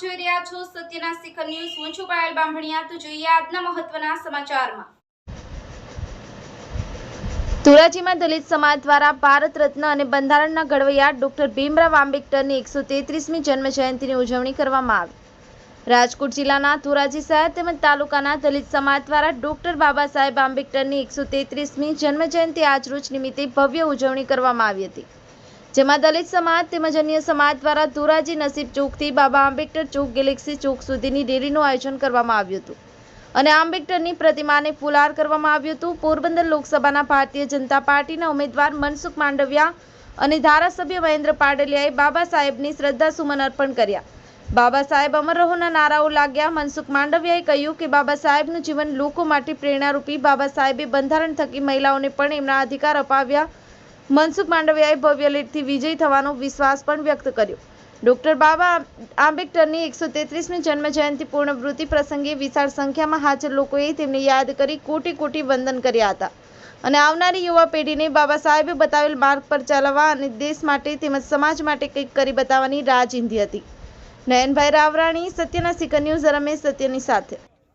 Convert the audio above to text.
છો સત્યના શિખર ન્યૂઝ. હું છું પાયલ બામણિયા. તો જોઈએ આજના મહત્વના સમાચારમાં. ધોરાજીમાં દલિત સમાજ દ્વારા ભારત રત્ન અને બંધારણના ઘડવૈયા ડોક્ટર ભીમરાવ આંબેડકરની એકસો તેત્રીસમી જન્મ જયંતિની ઉજવણી કરવામાં આવી. રાજકોટ જિલ્લાના ધોરાજી શહેર તેમજ તાલુકાના દલિત સમાજ દ્વારા ડોક્ટર બાબા સાહેબ આંબેડકરની એકસો તેત્રીસમી જન્મ જયંતિ આજરોજ નિમિત્તે ભવ્ય ઉજવણી કરવામાં આવી હતી. જેમાં દલિત સમાજ તેમજ અન્ય સમાજ દ્વારા ધોરાજી નસીબ ચોકથી બાબા આંબેડકર ચોક ગેલેક્સી ચોક સુધીની રેલીનું આયોજન કરવામાં આવ્યું હતું. અને આંબેડકરની પ્રતિમાને ફુલાર કરવામાં આવ્યું હતું. પોરબંદર લોકસભાના ભારતીય જનતા પાર્ટીના ઉમેદવાર મનસુખ માંડવિયા અને ધારાસભ્ય મહેન્દ્ર પાડલિયાએ બાબા સાહેબની શ્રદ્ધાસુમન અર્પણ કર્યા. બાબા સાહેબ અમર રહોના નારાઓ લાગ્યા. મનસુખ માંડવિયાએ કહ્યું કે બાબા સાહેબનું જીવન લોકો માટે પ્રેરણારૂપી. બાબા સાહેબે બંધારણ થકી મહિલાઓને પણ એમના અધિકાર અપાવ્યા. મનસુખ માંડવિયાએ ભવ્ય લીડથી વિજયી થવાનો વિશ્વાસ પણ વ્યક્ત કર્યો. ડોક્ટર બાબા આંબેડકરની એકસો તેત્રીસમી જન્મ જયંતિ પૂર્ણવૃત્તિ પ્રસંગે વિશાળ સંખ્યામાં હાજર લોકોએ તેમને યાદ કરી કોટી કોટી વંદન કર્યા હતા. અને આવનારી યુવા પેઢીને બાબા સાહેબે બતાવેલ માર્ગ પર ચાલવા અને દેશ માટે તેમજ સમાજ માટે કંઈક કરી બતાવવાની રાહ ચીંધી હતી. નયનભાઈ રાવરાણી, સત્યના સિકર ન્યૂઝ, રમેશ સત્યની સાથે.